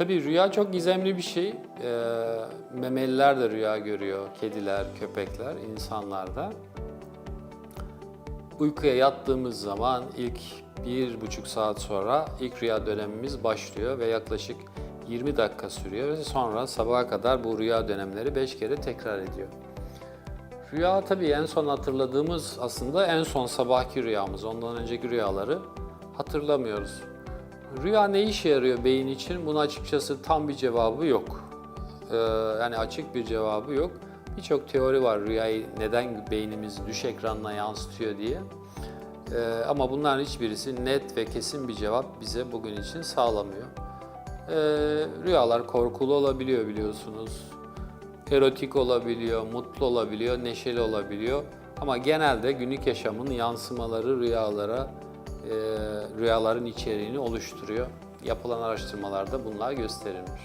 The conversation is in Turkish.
Tabii rüya çok gizemli bir şey. Ee, memeliler de rüya görüyor, kediler, köpekler, insanlar da. Uykuya yattığımız zaman ilk bir buçuk saat sonra ilk rüya dönemimiz başlıyor ve yaklaşık 20 dakika sürüyor ve sonra sabaha kadar bu rüya dönemleri 5 kere tekrar ediyor. Rüya tabii en son hatırladığımız aslında en son sabahki rüyamız. Ondan önceki rüyaları hatırlamıyoruz. Rüya ne işe yarıyor beyin için? Bunun açıkçası tam bir cevabı yok. Ee, yani açık bir cevabı yok. Birçok teori var rüyayı neden beynimiz düş ekranına yansıtıyor diye. Ee, ama bunların hiçbirisi net ve kesin bir cevap bize bugün için sağlamıyor. Ee, rüyalar korkulu olabiliyor biliyorsunuz. Erotik olabiliyor, mutlu olabiliyor, neşeli olabiliyor. Ama genelde günlük yaşamın yansımaları rüyalara, e, rüyaların içeriğini oluşturuyor. Yapılan araştırmalarda bunlar gösterilmiş.